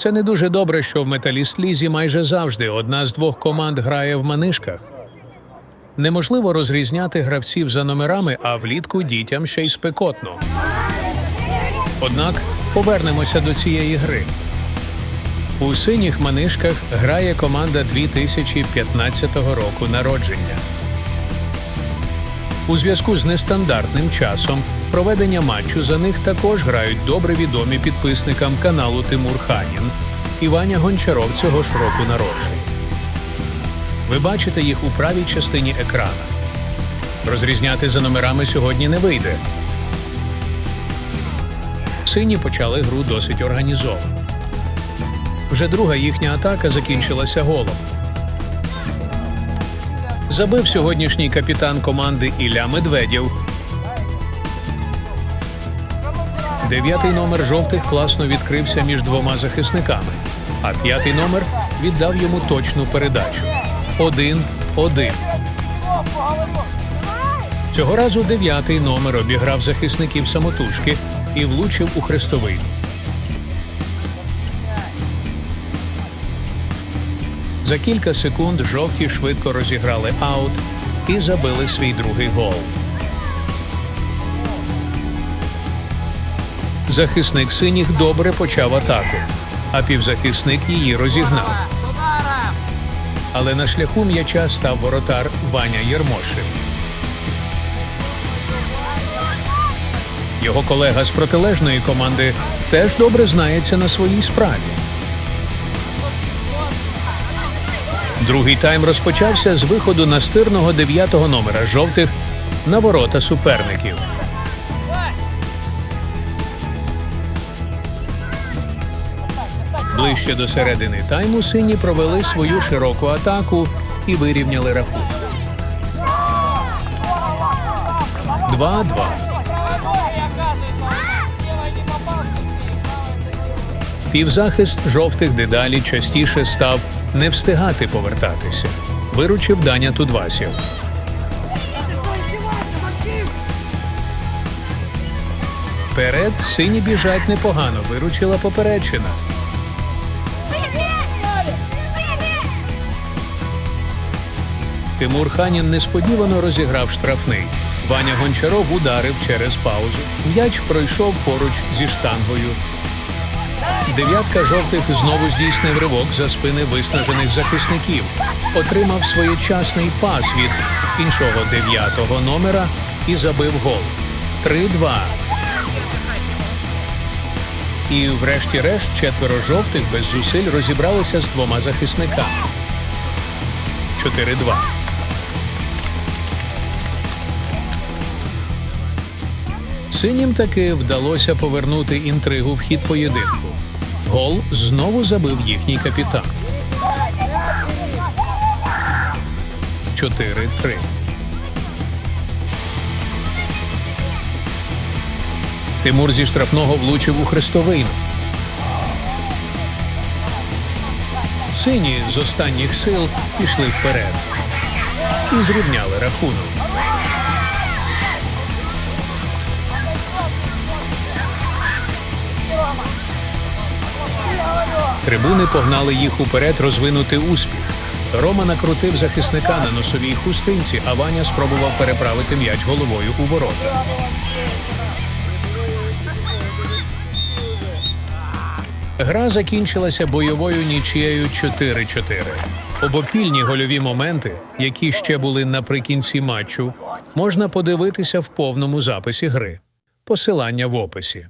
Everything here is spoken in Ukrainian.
Це не дуже добре, що в металіст лізі майже завжди одна з двох команд грає в манишках. Неможливо розрізняти гравців за номерами, а влітку дітям ще й спекотно. Однак повернемося до цієї гри. У синіх манишках грає команда 2015 року народження. У зв'язку з нестандартним часом проведення матчу за них також грають добре відомі підписникам каналу Тимур Ханін і Ваня Гончаров цього ж року народження. Ви бачите їх у правій частині екрана. Розрізняти за номерами сьогодні не вийде. Сині почали гру досить організовано. Вже друга їхня атака закінчилася голом. Забив сьогоднішній капітан команди Ілля Медведєв. Дев'ятий номер жовтих класно відкрився між двома захисниками, а п'ятий номер віддав йому точну передачу. Один-один. Цього разу дев'ятий номер обіграв захисників самотужки і влучив у хрестовину. За кілька секунд жовті швидко розіграли аут і забили свій другий гол. Захисник синіх добре почав атаку, а півзахисник її розігнав. Але на шляху м'яча став воротар Ваня Єрмошин. Його колега з протилежної команди теж добре знається на своїй справі. Другий тайм розпочався з виходу настирного дев'ятого номера жовтих на ворота суперників. Ближче до середини тайму сині провели свою широку атаку і вирівняли рахунок. 2-2. Півзахист жовтих дедалі частіше став не встигати повертатися. Виручив Даня Тудвасів. Перед сині біжать непогано, виручила поперечина. Тимур Ханін несподівано розіграв штрафний. Ваня Гончаров ударив через паузу. М'яч пройшов поруч зі штангою. Дев'ятка жовтих знову здійснив ривок за спини виснажених захисників. Отримав своєчасний пас від іншого дев'ятого номера і забив гол. 3-2. І врешті-решт четверо жовтих без зусиль розібралися з двома захисниками. 4-2. Синім таки вдалося повернути інтригу в хід поєдинку. Гол знову забив їхній капітан. 4-3. Тимур зі штрафного влучив у хрестовину. Сині з останніх сил пішли вперед і зрівняли рахунок. Трибуни погнали їх уперед розвинути успіх. Рома накрутив захисника на носовій хустинці, а Ваня спробував переправити м'яч головою у ворота. Гра закінчилася бойовою нічією 4-4. Обопільні гольові моменти, які ще були наприкінці матчу, можна подивитися в повному записі гри. Посилання в описі.